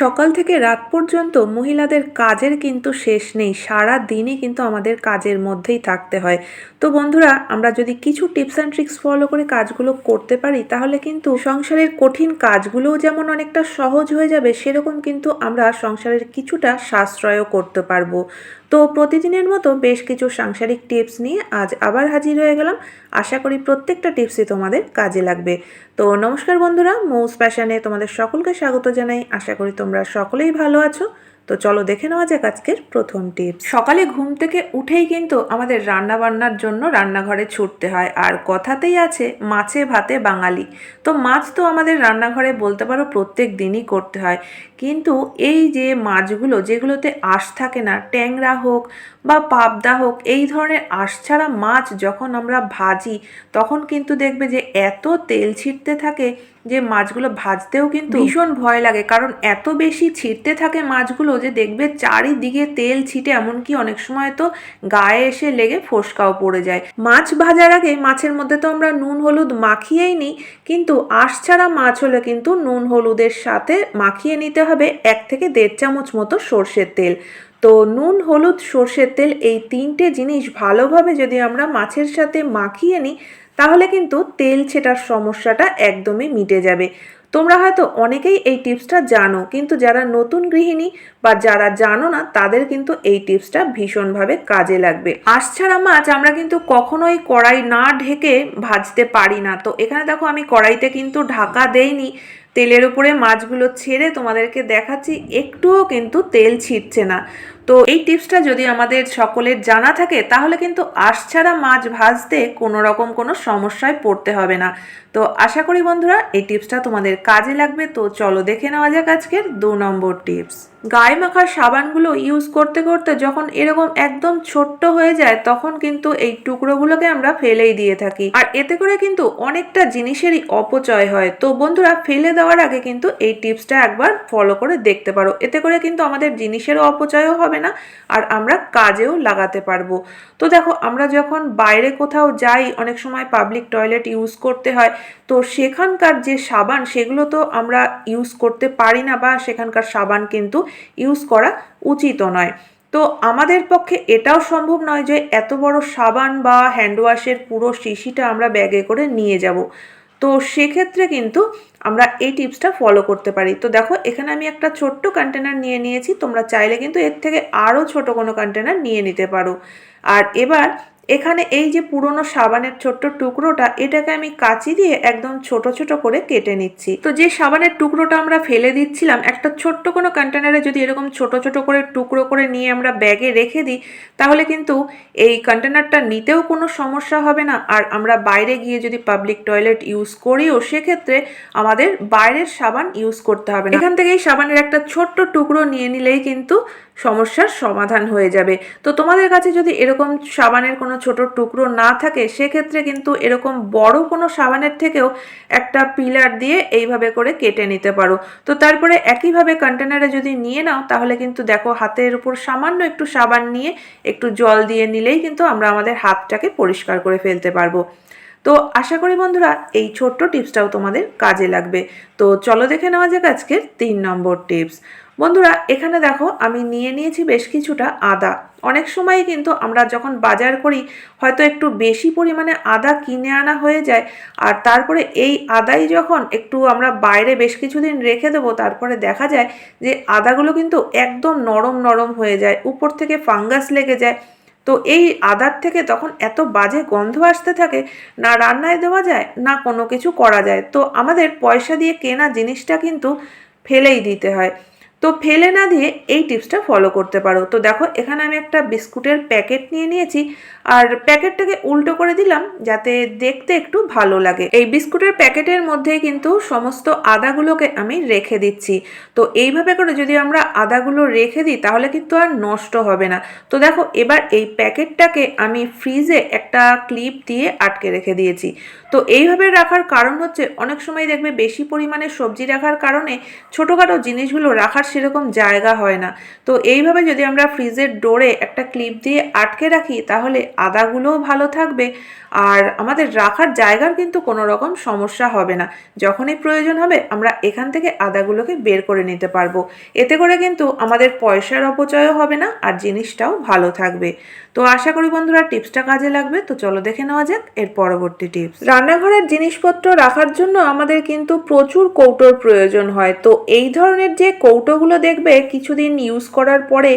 সকাল থেকে রাত পর্যন্ত মহিলাদের কাজের কিন্তু শেষ নেই। সারা দিনই কিন্তু আমাদের কাজের মধ্যেই থাকতে হয়। তো বন্ধুরা, আমরা যদি কিছু টিপস অ্যান্ড ট্রিক্স ফলো করে কাজগুলো করতে পারি, তাহলে কিন্তু সংসারের কঠিন কাজগুলোও যেমন অনেকটা সহজ হয়ে যাবে, সেরকম কিন্তু আমরা সংসারের কিছুটা সাশ্রয়ও করতে পারব। তো প্রতিদিনের মতো বেশ কিছু সাংসারিক টিপস নিয়ে আজ আবার হাজির হয়ে গেলাম। আশা করি প্রত্যেকটা টিপসই তোমাদের কাজে লাগবে। তো নমস্কার বন্ধুরা মৌস প্যাশানে তোমাদের সকলকে স্বাগত জানাই। আশা করি তোমরা সকলেই ভালো আছো। তো চলো দেখে নেওয়া যাক আজকের প্রথম টিপস সকালে ঘুম থেকে উঠেই কিন্তু আমাদের রান্না বান্নার জন্য রান্নাঘরে ছুটতে হয়। আর কথাতেই আছে, মাছে ভাতে বাঙালি। তো মাছ তো আমাদের রান্নাঘরে বলতে পারো প্রত্যেক দিনই করতে হয়। কিন্তু এই যে মাছগুলো, যেগুলোতে আঁশ থাকে না, ট্যাংরা হোক বা পাবদা হোক, এই ধরনের আঁশ ছাড়া মাছ যখন আমরা ভাজি, তখন কিন্তু দেখবে যে এত তেল ছিটতে থাকে যে মাছগুলো ভাজতেও কিন্তু ভীষণ ভয় লাগে। কারণ এত বেশি ছিটতে থাকে মাছগুলো যে দেখবে চারিদিকে তেল ছিটে, এমনকি অনেক সময় তো গায়ে এসে লেগে ফোসকাও পড়ে যায়। মাছ ভাজার আগে মাছের মধ্যে তো আমরা নুন, হলুদ মাখিয়েই নিই, কিন্তু আঁশ ছাড়া মাছ হলে কিন্তু নুন, হলুদের সাথে মাখিয়ে নিতে হবে এক থেকে দেড় চামচ মতো সর্ষের তেল। তো নুন, হলুদ, সর্ষের তেল এই তিনটে জিনিস ভালোভাবে যদি আমরা মাছের সাথে মাখিয়ে নিই তাহলে কিন্তু তেল ছেটার সমস্যাটা একদমই মিটে যাবে। তোমরা হয়তো অনেকেই এই টিপসটা জানো, কিন্তু যারা নতুন গৃহিণী বা যারা জানো না, তাদের কিন্তু এই টিপসটা ভীষণভাবে কাজে লাগবে। আঁশ ছাড়া মাছ আমরা কিন্তু কখনোই কড়াই না ঢেকে ভাজতে পারি না। তো এখানে দেখো আমি কড়াইতে কিন্তু ঢাকা দেইনি, তেলের উপরে মাছগুলো ছেড়ে তোমাদেরকে দেখাচ্ছি, একটুও কিন্তু তেল ছিটছে না। তো এই টিপসটা যদি আমাদের সকলের জানা থাকে, তাহলে কিন্তু আঁশ ছাড়া মাছ ভাজতে কোনো রকম কোনো সমস্যায় পড়তে হবে না। তো আশা করি বন্ধুরা এই টিপসটা তোমাদের কাজে লাগবে। তো চলো দেখে নেওয়া যাক আজকের দু নম্বর টিপস। গায়ে মাখার সাবানগুলো ইউজ করতে করতে যখন এরকম একদম ছোট্ট হয়ে যায়, তখন কিন্তু এই টুকরোগুলোকে আমরা ফেলেই দিয়ে থাকি। আর এতে করে কিন্তু অনেকটা জিনিসেরই অপচয় হয়। তো বন্ধুরা, ফেলে দেওয়ার আগে কিন্তু এই টিপসটা একবার ফলো করে দেখতে পারো। এতে করে কিন্তু আমাদের জিনিসেরও অপচয়ও হবে না আর আমরা কাজেও লাগাতে পারব। তো দেখো, আমরা যখন বাইরে কোথাও যাই, অনেক সময় পাবলিক টয়লেট ইউজ করতে হয়, তো সেখানকার যে সাবান, সেগুলো তো আমরা ইউজ করতে পারি না বা সেখানকার সাবান কিন্তু ইউজ করা উচিতও নয়। তো আমাদের পক্ষে এটাও সম্ভব নয় যে এত বড় সাবান বা হ্যান্ড ওয়াশের পুরো শিশিটা আমরা ব্যাগে করে নিয়ে যাব। তো সেক্ষেত্রে কিন্তু আমরা এই টিপসটা ফলো করতে পারি। তো দেখো, এখানে আমি একটা ছোট্ট কন্টেনার নিয়ে নিয়েছি। তোমরা চাইলে কিন্তু এর থেকে আরও ছোট কোনো কন্টেনার নিয়ে নিতে পারো। আর এবার এখানে এই যে পুরনো সাবানের ছোট্ট টুকরোটা, এটাকে আমি কাঁচি দিয়ে একদম ছোট ছোট করে কেটে নিচ্ছি। তো যে সাবানের টুকরোটা আমরা ফেলে দিচ্ছিলাম, একটা ছোট্ট কোনো কন্টেনারে যদি এরকম ছোট ছোট করে টুকরো করে নিয়ে আমরা ব্যাগে রেখে দিই, তাহলে কিন্তু এই কন্টেনারটা নিতেও কোনো সমস্যা হবে না। আর আমরা বাইরে গিয়ে যদি পাবলিক টয়লেট ইউজ করিও, সেক্ষেত্রে আমাদের বাইরের সাবান ইউজ করতে হবে না। এখান থেকে এই সাবানের একটা ছোট্ট টুকরো নিয়ে নিলেই কিন্তু সমস্যার সমাধান হয়ে যাবে। তো তোমাদের কাছে যদি এরকম সাবানের কোনো ছোট টুকরো না থাকে, সেক্ষেত্রে কিন্তু এরকম বড় কোনো সাবানের থেকেও একটা পিলার দিয়ে এইভাবে করে কেটে নিতে পারো। তো তারপরে একইভাবে কন্টেনারে যদি নিয়ে নাও, তাহলে কিন্তু দেখো হাতের উপর সামান্য একটু সাবান নিয়ে একটু জল দিয়ে নিলেই কিন্তু আমরা আমাদের হাতটাকে পরিষ্কার করে ফেলতে পারব। তো আশা করি বন্ধুরা, এই ছোট্ট টিপসটাও তোমাদের কাজে লাগবে। তো চলো দেখে নেওয়া যাক আজকের তিন নম্বর টিপস। বন্ধুরা, এখানে দেখো আমি নিয়ে নিয়েছি বেশ কিছুটা আদা। অনেক সময় কিন্তু আমরা যখন বাজার করি, হয়তো একটু বেশি পরিমাণে আদা কিনে আনা হয়ে যায়, আর তারপরে এই আদাই যখন একটু আমরা বাইরে বেশ কিছুদিন রেখে দেবো, তারপরে দেখা যায় যে আদাগুলো কিন্তু একদম নরম নরম হয়ে যায়, উপর থেকে ফাঙ্গাস লেগে যায়। তো এই আদার থেকে তখন এত বাজে গন্ধ আসতে থাকে, না রান্নায় দেওয়া যায়, না কোনো কিছু করা যায়। তো আমাদের পয়সা দিয়ে কেনা জিনিসটা কিন্তু ফেলেই দিতে হয়। তো ফেলে না দিয়ে এই টিপসটা ফলো করতে পারো। তো দেখো, এখানে আমি একটা বিস্কুটের প্যাকেট নিয়ে নিয়েছি আর প্যাকেটটাকে উল্টো করে দিলাম যাতে দেখতে একটু ভালো লাগে। এই বিস্কুটের প্যাকেটের মধ্যেই কিন্তু সমস্ত আদাগুলোকে আমি রেখে দিচ্ছি। তো এইভাবে করে যদি আমরা আদাগুলো রেখে দিই, তাহলে কিন্তু আর নষ্ট হবে না। তো দেখো, এবার এই প্যাকেটটাকে আমি ফ্রিজে একটা ক্লিপ দিয়ে আটকে রেখে দিয়েছি। তো এইভাবে রাখার কারণ হচ্ছে, অনেক সময় দেখবে বেশি পরিমাণে সবজি রাখার কারণে ছোটোখাটো জিনিসগুলো রাখার সেরকম জায়গা হয় না। তো এইভাবে যদি আমরা ফ্রিজের ডোরে একটা ক্লিপ দিয়ে আটকে রাখি, তাহলে আদাগুলোও ভালো থাকবে। আর আমাদের রাখার জায়গার কিন্তু কোনো রকম সমস্যা হবে না। যখনই প্রয়োজন হবে, আমরা এখান থেকে আদাগুলোকে বের করে নিতে পারব। এতে করে কিন্তু আমাদের পয়সার অপচয়ও হবে না, আর জিনিসটাও ভালো থাকবে। তো আশা করি বন্ধুরা টিপসটা কাজে লাগবে। তো চলো দেখে নেওয়া যাক এর পরবর্তী টিপস। রান্নাঘরের জিনিসপত্র রাখার জন্য আমাদের কিন্তু প্রচুর কৌটোর প্রয়োজন হয়। তো এই ধরনের যে কৌটোগুলো দেখবে কিছুদিন ইউজ করার পরে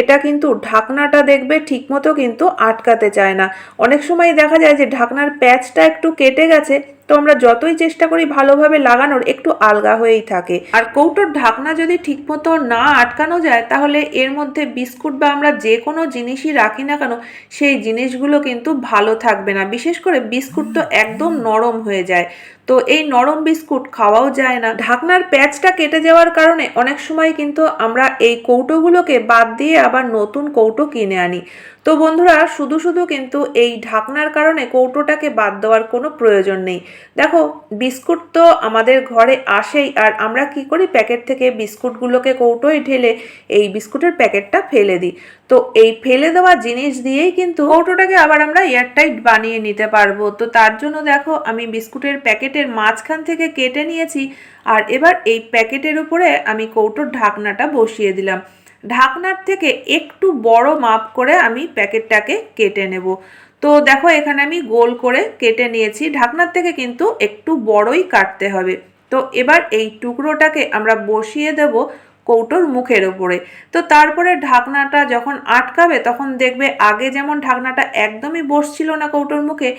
এটা কিন্তু ঢাকনাটা দেখবে ঠিকমতো কিন্তু আটকাতে চায় না। অনেক সময় দেখা যায় যে ঢাকনার প্যাচটা একটু কেটে গেছে তো আমরা যতই চেষ্টা করি ভালোভাবে লাগানোর, একটু আলগা হয়েই থাকে। আর কৌটোর ঢাকনা যদি ঠিকমতো না আটকানো যায়, তাহলে এর মধ্যে বিস্কুট বা আমরা যে কোনো জিনিসই রাখি না কেন, সেই জিনিসগুলো কিন্তু ভালো থাকবে না। বিশেষ করে বিস্কুট তো একদম নরম হয়ে যায়। তো এই নরম বিস্কুট খাওয়াও যায় না। ঢাকনার প্যাচটা কেটে যাওয়ার কারণে অনেক সময় কিন্তু আমরা এই কৌটোগুলোকে বাদ দিয়ে আবার নতুন কৌটো কিনে আনি। তো বন্ধুরা, শুধু শুধু কিন্তু এই ঢাকনার কারণে কৌটোটাকে বাদ দেওয়ার কোনো প্রয়োজন নেই। দেখো, বিস্কুট তো আমাদের ঘরে আসেই, আর আমরা কি করি? প্যাকেট থেকে বিস্কুটগুলোকে কৌটোয় ঢেলে এই বিস্কুটের প্যাকেটটা ফেলে দিই। তো এই ফেলে দেওয়া জিনিস দিয়েই কিন্তু কৌটোটাকে আবার আমরা এয়ারটাইট বানিয়ে নিতে পারব। তো তার জন্য দেখো, আমি বিস্কুটের প্যাকেটের মাঝখান থেকে কেটে নিয়েছি, আর এবার এই প্যাকেটের উপরে আমি কৌটোর ঢাকনাটা বসিয়ে দিলাম। ঢাকনার থেকে একটু বড় মাপ করে আমি প্যাকেটটাকে কেটে নেব। তো দেখো এখানে আমি গোল করে কেটে নিয়েছি। ঢাকনার থেকে কিন্তু একটু বড়ই কাটতে হবে। তো এবার এই টুকরোটাকে আমরা বসিয়ে দেব কৌটোর মুখের ওপরে। তো তারপরে ঢাকনাটা যখন আটকাবে, তখন দেখবে আগে যেমন ঢাকনাটা একদমই বসছিল না কৌটোর মুখে,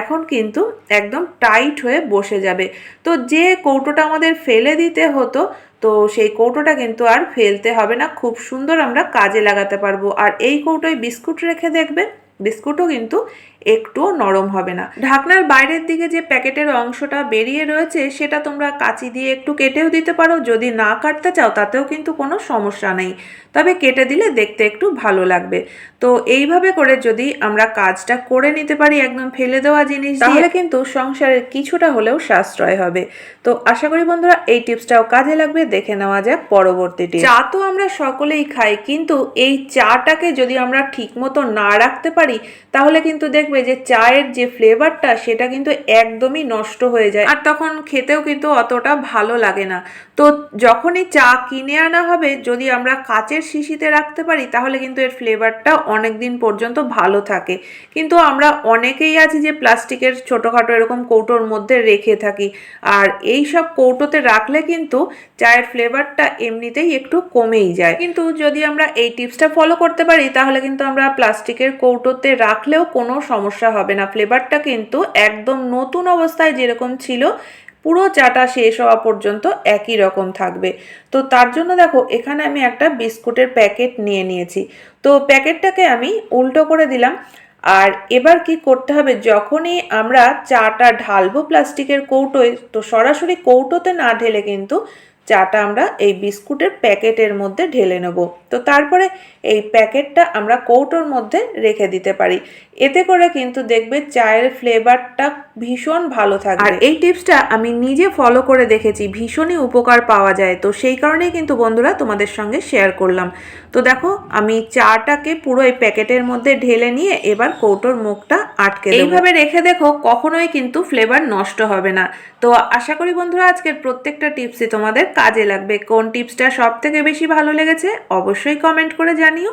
এখন কিন্তু একদম টাইট হয়ে বসে যাবে। তো যে কৌটোটা আমাদের ফেলে দিতে হতো তো সেই কৌটোটা কিন্তু আর ফেলতে হবে না, খুব সুন্দর আমরা কাজে লাগাতে পারব। আর এই কৌটোয় বিস্কুট রেখে দেখবে বিস্কুটও কিন্তু একটুও নরম হবে না। ঢাকনার বাইরের দিকে যে প্যাকেটের অংশটা বেরিয়ে রয়েছে, সেটা তোমরা কাঁচি দিয়ে একটু কেটেও দিতে পারো, যদি না কাটতে চাও তাতেও কিন্তু কোনো সমস্যা নেই। তবে কেটে দিলে দেখতে একটু ভালো লাগবে। তো এইভাবে করে যদি আমরা কাজটা করে নিতে পারি একদম ফেলে দেওয়া জিনিস তাহলে কিন্তু সংসারের কিছুটা হলেও সাশ্রয় হবে। তো আশা করি বন্ধুরা এই টিপসটাও কাজে লাগবে। দেখে নেওয়া যাক পরবর্তী টিপস। চা তো আমরা সকলেই খাই কিন্তু এই চাটাকে যদি আমরা ঠিকমতো না রাখতে পারি তাহলে কিন্তু দেখবে যে চায়ের যে ফ্লেভারটা সেটা কিন্তু একদমই নষ্ট হয়ে যায়। আর তখন খেতেও কিন্তু অতটা ভালো লাগে না। তো যখনই চা কিনে আনা হবে যদি আমরা কাচের শিশিতে রাখতে পারি তাহলে কিন্তু এর ফ্লেভারটা অনেক দিন পর্যন্ত ভালো থাকে। কিন্তু আমরা অনেকেই আছি যে প্লাস্টিকের ছোটোখাটো এরকম কৌটোর মধ্যে রেখে থাকি। আর এই সব কৌটোতে রাখলে কিন্তু চায়ের ফ্লেভারটা এমনিতেই একটু কমেই যায়। কিন্তু যদি আমরা এই টিপসটা ফলো করতে পারি, তাহলে কিন্তু আমরা প্লাস্টিকের কৌটোতে রাখলেও কোনো সমস্যা হবে না। ফ্লেভারটা কিন্তু একদম নতুন অবস্থায় যেরকম ছিল পুরো চাটা শেষ হওয়া পর্যন্ত একই রকম থাকবে। তো তার জন্য দেখো, এখানে আমি একটা বিস্কুটের প্যাকেট নিয়ে নিয়েছি। তো প্যাকেটটাকে আমি উল্টো করে দিলাম। আর এবার কি করতে হবে, যখনই আমরা চাটা ঢালবো প্লাস্টিকের কৌটোয়, তো সরাসরি কৌটোতে না ঢেলে কিন্তু চাটা আমরা এই বিস্কুটের প্যাকেটের মধ্যে ঢেলে নেব। তো তারপরে এই প্যাকেটটা আমরা কৌটোর মধ্যে রেখে দিতে পারি। এতে করে কিন্তু দেখবে চায়ের ফ্লেভারটা ভীষণ ভালো থাকবে। আর এই টিপসটা আমি নিজে ফলো করে দেখেছি ভীষণই উপকার পাওয়া যায়। তো সেই কারণেই কিন্তু বন্ধুরা তোমাদের সঙ্গে শেয়ার করলাম। তো দেখো আমি চাটাকে পুরো এই প্যাকেটের মধ্যে ঢেলে নিয়ে এবার কৌটোর মুখটা আটকে এইভাবে রেখে দেখো কখনোই কিন্তু ফ্লেভার নষ্ট হবে না। তো আশা করি বন্ধুরা আজকের প্রত্যেকটা টিপসই তোমাদের কাজে লাগবে। কোন টিপসটা সব থেকে বেশি ভালো লেগেছে অবশ্যই কমেন্ট করে জানিও।